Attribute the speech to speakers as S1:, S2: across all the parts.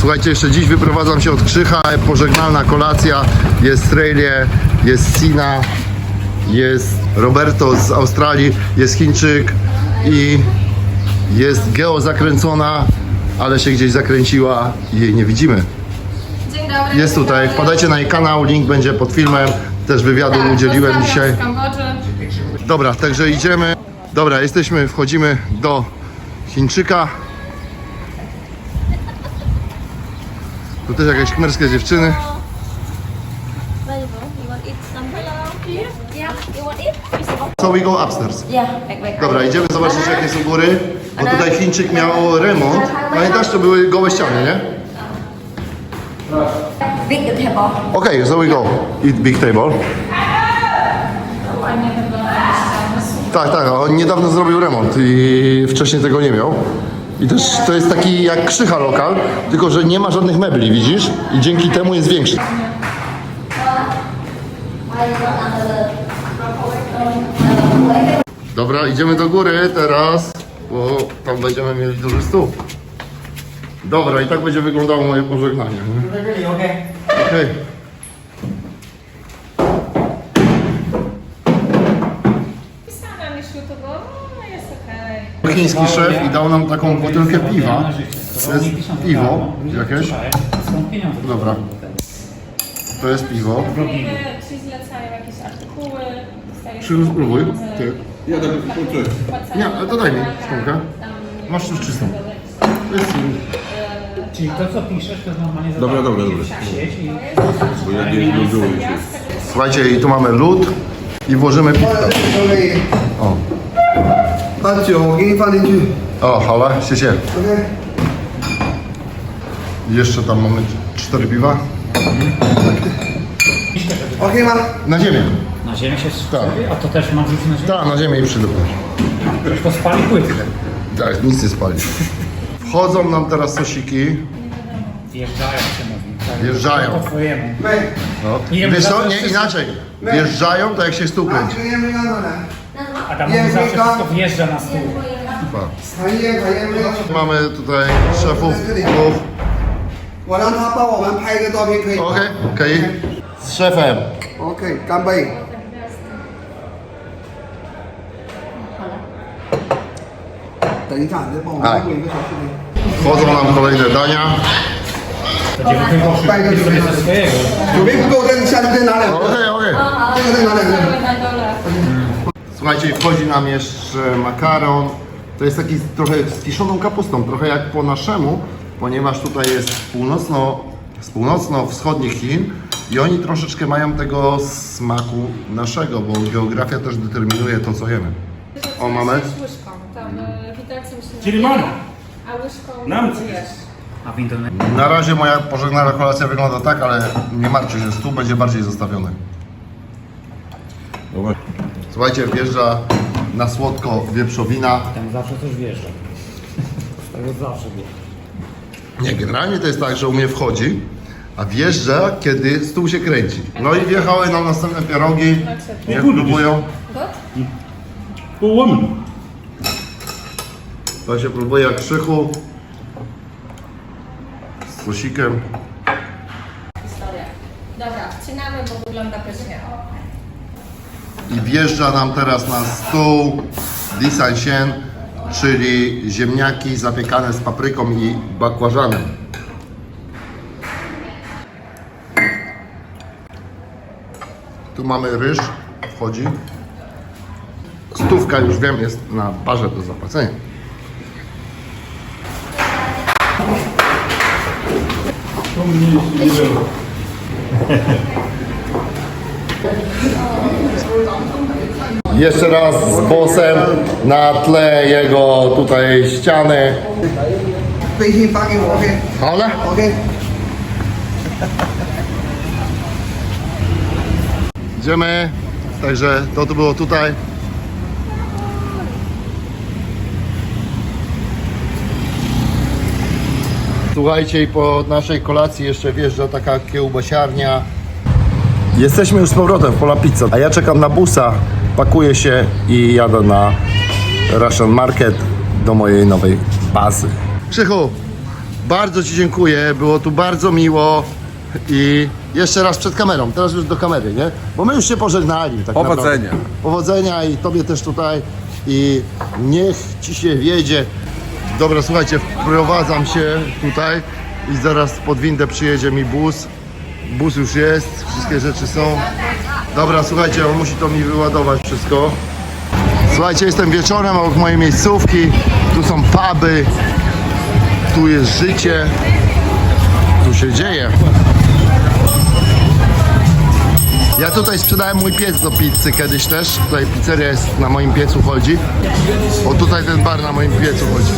S1: Słuchajcie, jeszcze dziś wyprowadzam się od Krzycha, pożegnalna kolacja, jest Trailie, jest Sina, jest Roberto z Australii, jest Chińczyk i jest Geo zakręcona, ale się gdzieś zakręciła i jej nie widzimy.
S2: Dzień dobry.
S1: Jest tutaj, wpadajcie na jej kanał, link będzie pod filmem, też wywiadu
S2: Tak,
S1: udzieliłem dzisiaj. Dobra, także idziemy. Dobra, jesteśmy, wchodzimy do Chińczyka. Tu też jakieś kmerskie dziewczyny. So we go upstairs. Dobra, idziemy zobaczyć jakie są góry, bo tutaj Chińczyk miał remont. Pamiętasz, to były gołe ściany, nie?
S3: Big table.
S1: Okej, so we go. Eat big table. Tak, tak, on niedawno zrobił remont i wcześniej tego nie miał. I też to jest taki jak krzycha lokal, tylko że nie ma żadnych mebli, widzisz? I dzięki temu jest większy. Dobra, idziemy do góry teraz, bo tam będziemy mieli duży stół. Dobra, i tak będzie wyglądało moje pożegnanie. nie? Okej.
S2: Pisana mi YouTube, no jest okej.
S1: Chiński szef i dał nam taką butelkę piwa. To jest piwo jakieś. Dobra. To jest piwo.
S2: Ci zlecają jakieś artykuły,
S1: spróbuj. Ty.
S4: Ja tak.
S1: Nie, ale to daj mi szklankę. Masz już czystą. To jest
S5: Czyli to, co piszesz, to jest normalnie za
S4: Dobra, dobra, dobra.
S5: sieć i
S4: Bo ja nie lubię się.
S1: Słuchajcie, i tu mamy lód i włożymy piwko. O,
S6: 把酒我给你放进去
S1: o, hala, się się.
S6: ，OK。
S1: Jeszcze tam mamy cztery piwa.
S6: OK 吗？
S1: Na ziemię.
S5: na ziemię się
S1: Tak.
S5: A to też mam rzucić na ziemię?
S1: Tak, na ziemię i przydupę.
S5: Ktoś to spali płyty.
S1: Tak, nic nie spali. Wchodzą nam teraz sosiki.
S5: Wjeżdżają się mówi. Tak.
S1: Wjeżdżają.
S5: Po twojemu.
S6: 妹，
S1: No.
S5: Jemy
S1: Wiesz co,
S5: zawsze
S1: nie
S5: wszystko.
S1: inaczej. Wjeżdżają, tak jak się stół
S6: 拿
S1: kręci.
S6: 这个烟灰缸上来，
S5: A tam mówi zawsze wszystko wjeżdża na stół.
S1: Tak.
S6: 弹烟弹烟灰。
S1: Mamy tutaj szefów. ów.
S6: 我让他帮我们拍一个照片，可以吗
S1: Okej, okej. Z szefem.
S6: OK，干杯。等一下，你再帮我们录一个小视频。
S1: Wchodzą nam kolejne dania.
S6: 빨간 조개. 조개 그거 ten siarkę na.
S1: Okej, okej. Słuchajcie, wchodzi nam jeszcze makaron. To jest taki trochę z kiszoną kapustą, trochę jak po naszemu, ponieważ tutaj jest północno, z północno-wschodnich Chin i oni troszeczkę mają tego smaku naszego, bo geografia też determinuje to, co jemy. O, mamy?
S2: Z łyżką, tam e, widelcem się
S5: Czyli.
S2: A łyżką
S5: Nam
S2: coś. jesz.
S5: A w Indonezji?
S1: Na razie moja pożegnana kolacja wygląda tak, ale nie martwcie się, stół będzie bardziej zostawiony.
S4: Dobra.
S1: Słuchajcie, wjeżdża na słodko wieprzowina.
S5: Tam zawsze coś wjeżdża. Tego zawsze wjeżdża.
S1: Nie, generalnie to jest tak, że u mnie wchodzi, a wjeżdża, kiedy stół się kręci. No i wjechały nam następne pierogi. Jak próbują. To się próbuje jak krzychu. Sosikiem.
S2: Historia. Dobra, wcinamy, bo wygląda pysznie.
S1: I wjeżdża nam teraz na stół disansien, czyli ziemniaki zapiekane z papryką i bakłażanem. Tu mamy ryż, wchodzi. Stówka już wiem jest na barze do zapłacenia. Jeszcze raz z bossem na tle jego tutaj ściany.
S6: 微信发给我，OK。
S1: Ale?
S6: OK。
S1: Idziemy. Także to to było tutaj. Słuchajcie, i po naszej kolacji jeszcze wjeżdża taka kiełbasiarnia. Jesteśmy już z powrotem w Pola Pizza, a ja czekam na busa, pakuję się i jadę na Russian Market do mojej nowej bazy. Krzychu, Bardzo Ci dziękuję, było tu bardzo miło i jeszcze raz przed kamerą, teraz już do kamery, nie? Bo my już się pożegnali. Tak
S4: Powodzenia.
S1: Naprawdę. Powodzenia i Tobie też tutaj i niech Ci się wiedzie. Dobra, słuchajcie, wprowadzam się tutaj i zaraz pod windę przyjedzie mi bus. Bus już jest, wszystkie rzeczy są. Dobra, słuchajcie, on musi to mi wyładować wszystko. Słuchajcie, jestem wieczorem obok mojej miejscówki. Tu są puby, tu jest życie, tu się dzieje. Ja tutaj sprzedałem mój piec do pizzy kiedyś też. Tutaj pizzeria jest na moim piecu chodzi. O tutaj ten bar na moim piecu chodzi.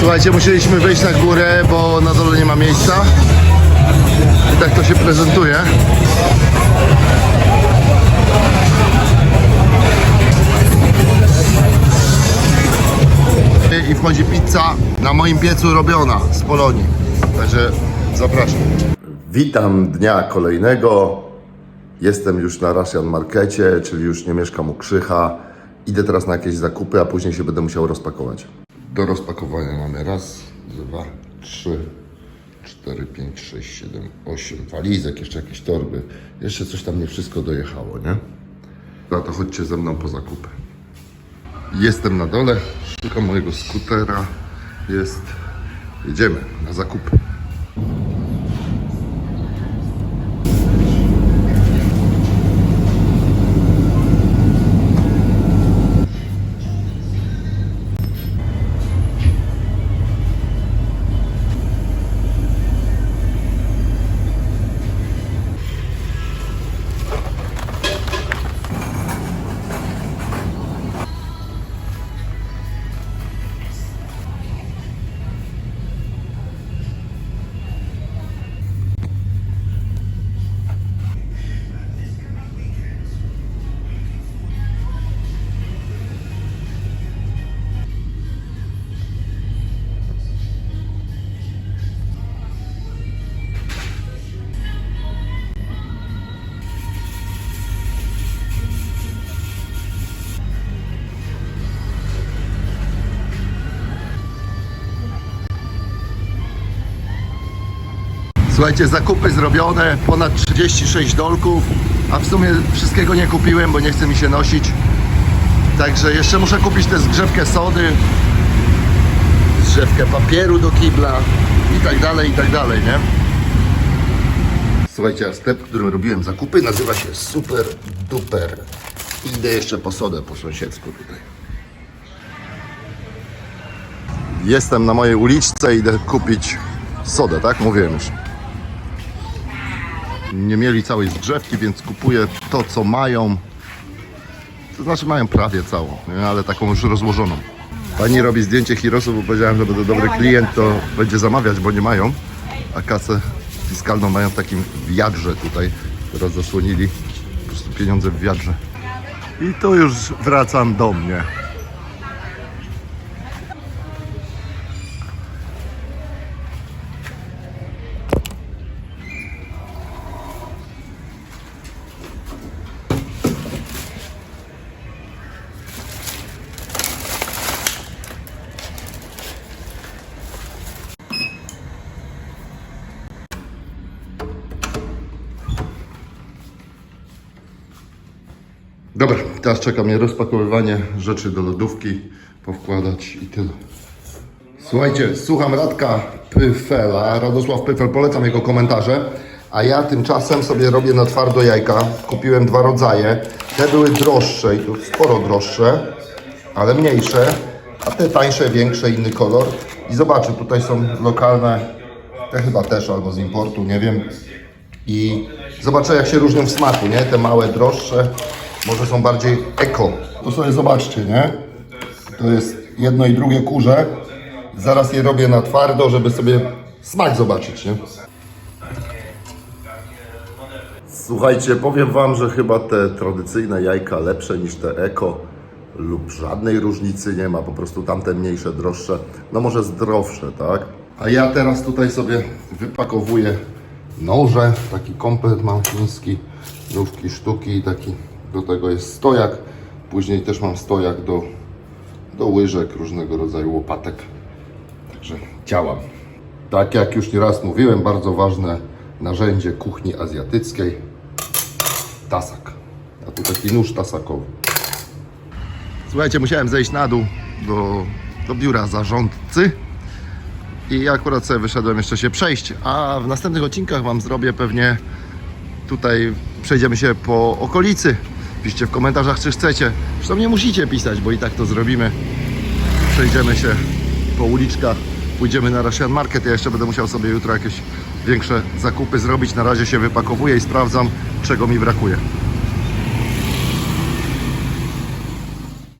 S1: Słuchajcie, musieliśmy wyjść na górę, bo na dole nie ma miejsca. I tak to się prezentuje. I wchodzi pizza na moim piecu robiona z Polonii. Także zapraszam. Witam dnia kolejnego. Jestem już na Russian Markecie, czyli już nie mieszkam u Krzycha. Idę teraz na jakieś zakupy, a później się będę musiał rozpakować. Do rozpakowania mamy raz, dwa, trzy, cztery, pięć, sześć, siedem, osiem walizek, jeszcze jakieś torby. Jeszcze coś tam nie wszystko dojechało, nie? No to chodźcie ze mną po zakupy. Jestem na dole, szukam mojego skutera. Jest. Jedziemy na zakupy. Słuchajcie, zakupy zrobione, ponad 36 dolków, a w sumie wszystkiego nie kupiłem, bo nie chce mi się nosić. Także jeszcze muszę kupić tę zgrzewkę sody, zgrzewkę papieru do kibla i tak dalej, i tak dalej, nie? Słuchajcie, a sklep, w którym robiłem zakupy nazywa się Super Duper. Idę jeszcze po sodę po sąsiedzku tutaj. Jestem na mojej uliczce, idę kupić sodę, tak? Mówiłem już nie mieli całej zgrzewki, więc kupuję to, co mają. To znaczy mają prawie całą, nie? ale taką już rozłożoną. Pani robi zdjęcie Hirosu, bo powiedziałem, że będę dobry klient, to będzie zamawiać, bo nie mają. A kasę fiskalną mają w takim wiadrze tutaj. Teraz zasłonili po prostu pieniądze w wiadrze. I tu już wracam do mnie. Teraz czeka mnie rozpakowywanie rzeczy do lodówki, powkładać i tyle. Słuchajcie, słucham Radka Pyfela, Radosław Pyfel, polecam jego komentarze, a ja tymczasem sobie robię na twardo jajka. Kupiłem dwa rodzaje. Te były droższe i tu sporo droższe, ale mniejsze, a te tańsze, większe, inny kolor. I zobaczę, tutaj są lokalne, te chyba też albo z importu, nie wiem. I zobaczę jak się różnią w smaku, nie? Te małe, droższe, może są bardziej eko. To sobie zobaczcie, nie? To jest jedno i drugie kurze. Zaraz je robię na twardo, żeby sobie smak zobaczyć, nie? Słuchajcie, powiem Wam, że chyba te tradycyjne jajka lepsze niż te eko lub żadnej różnicy nie ma, po prostu tamte mniejsze, droższe, no może zdrowsze, tak? A ja teraz tutaj sobie wypakowuję noże, taki komplet mam chiński, sztuki i taki, do tego jest stojak, później też mam stojak do, do łyżek, różnego rodzaju łopatek Także działam. Tak jak już nieraz mówiłem, bardzo ważne narzędzie kuchni azjatyckiej. Tasak. A tu taki nóż tasakowy. Słuchajcie, musiałem zejść na dół do, do biura zarządcy i akurat sobie wyszedłem jeszcze się przejść, a w następnych odcinkach Wam zrobię pewnie tutaj przejdziemy się po okolicy. Piszcie w komentarzach, czy chcecie. Zresztą nie musicie pisać, bo i tak to zrobimy. Przejdziemy się po uliczkach, pójdziemy na Russian Market. Ja jeszcze będę musiał sobie jutro jakieś większe zakupy zrobić. Na razie się wypakowuję i sprawdzam, czego mi brakuje.